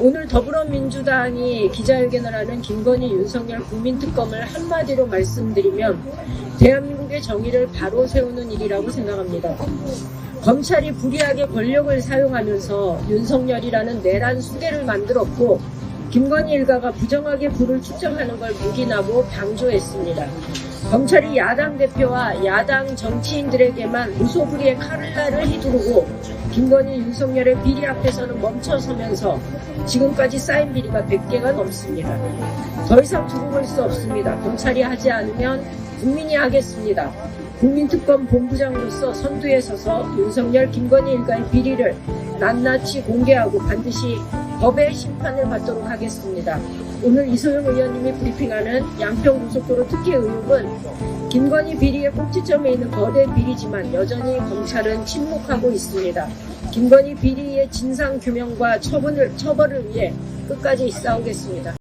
오늘 더불어민주당이 기자회견을 하는 김건희 윤석열 국민특검을 한마디로 말씀드리면 대한민국의 정의를 바로 세우는 일이라고 생각합니다. 검찰이 불이하게 권력을 사용하면서 윤석열이라는 내란 수계를 만들었고 김건희 일가가 부정하게 부를 축적하는 걸 묵인하고 방조했습니다. 검찰이 야당 대표와 야당 정치인들에게만 무소불위의 칼날을 휘두르고 김건희 윤석열의 비리 앞에서는 멈춰서면서 지금까지 쌓인 비리가 100개가 넘습니다. 더 이상 두고 볼 수 없습니다. 검찰이 하지 않으면 국민이 하겠습니다. 국민특검 본부장으로서 선두에 서서 윤석열 김건희 일가의 비리를 낱낱이 공개하고 반드시 법의 심판을 받도록 하겠습니다. 오늘 이소영 의원님이 브리핑하는 양평 고속도로 특혜 의혹은 김건희 비리의 꼭지점에 있는 거대 비리지만 여전히 검찰은 침묵하고 있습니다. 김건희 비리의 진상 규명과 처분을, 처벌을 위해 끝까지 싸우겠습니다.